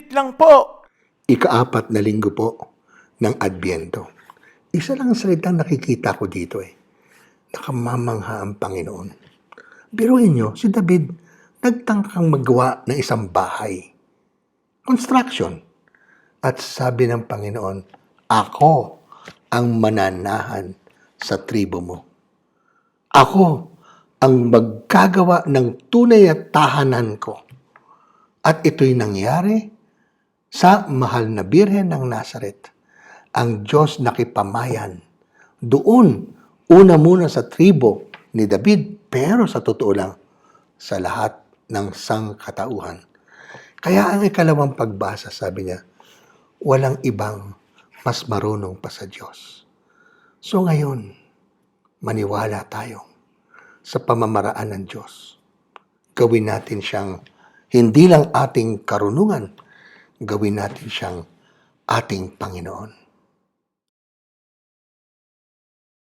Saglit lang po. Ikaapat na linggo po ng Adbyento. Isa lang ang salitang nakikita ko dito eh. Nakamamangha ang Panginoon. Biruin nyo, si David, nagtangkang magawa ng isang bahay. Construction. At sabi ng Panginoon, Ako ang mananahan sa tribo mo. Ako ang magkagawa ng tunay at tahanan ko. At ito'y nangyari sa mahal na Birhen ng Nazaret. Ang Diyos nakipamayan. Doon, una muna sa tribo ni David, pero sa totoo lang, sa lahat ng sangkatauhan. Kaya ang ikalawang pagbasa, sabi niya, walang ibang mas marunong pa sa Diyos. So ngayon, maniwala tayo sa pamamaraan ng Diyos. Gawin natin siyang hindi lang ating karunungan, gawin natin siyang ating Panginoon.